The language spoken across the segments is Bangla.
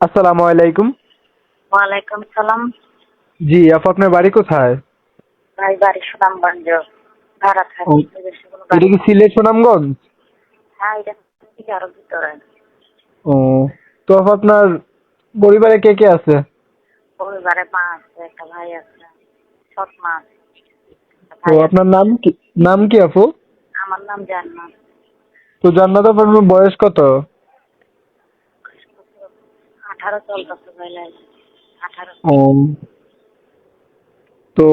আসসালামু আলাইকুম। ওয়ালাইকুম সালাম। জি আপু আপনার বাড়ি কোথায়? ভাই বাড়ি সুনামগঞ্জ। ভাড়া থাকি এটা কি সিলেট সুনামগঞ্জ? হ্যাঁ এটা থেকে আরও ভিতরে। ও তো আপু আপনার পরিবারে কে কে আছে? পরিবারে মা আছে একটা ভাই আছে সৎ মা আছে। তো আপনার নাম কি নাম কি আপু? আমার নাম জান্নাত। তো জান্নাত আপু আপনার বয়স কত? আঠারো চলতেছে আঠারো ও। তো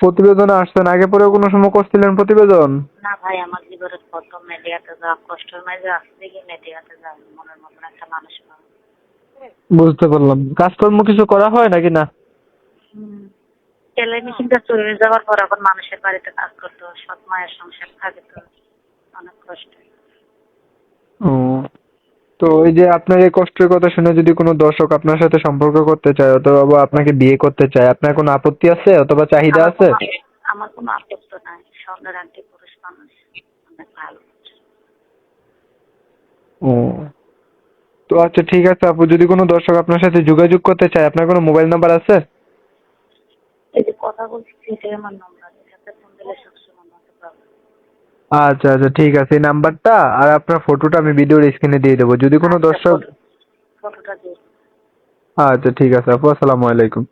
প্রতিবেদনে আসছেন আগে পরে কোনো সময় করছিলেন প্রতিবেদন? না ভাই আমার জীবনের প্রথম মিডিয়াতে যাওয়া আসতে গিয়ে মিডিয়াতে যাওয়া মনের মতন একটা মানুষ বুঝতে পারলাম। কাজকর্ম কিছু করা হয় নাকি না? টেলাই মেশিনটা চলে যাওয়ার পর এখন মানুষের বাড়িতে কাজ করতো সৎ মায়ের সংসার থাকে তো অনেক কষ্ট। তো এই যে আপনার এই কষ্টের কথা শুনে যদি কোনো দর্শক আপনার সাথে সম্পর্ক করতে চায় অথবা আপনাকে বিয়ে করতে চায় আপনার কোনো আপত্তি আছে অথবা চাহিদা আছে? আমার কোনো আপত্তি নাই। স্বর্ণের আন্টি পুরুষ মানুষ অনেক ভালো। ও। তো আচ্ছা ঠিক আছে আপু যদি কোনো দর্শক আপনার সাথে যোগাযোগ করতে চায় আপনার কোনো মোবাইল নাম্বার আছে? এই যে কথা বলছি সেটাই আমার নম্বর। এটাতে ফোন দিলে পাবে আচ্ছা আচ্ছা ঠিক আছে এই নাম্বারটা আর আপনার ফটোটা আমি ভিডিওর স্ক্রিনে দিয়ে দেবো। যদি কোনো দর্শক ফটোটা দিয়ে। আচ্ছা ঠিক আছে আপু আসসালামু আলাইকুম।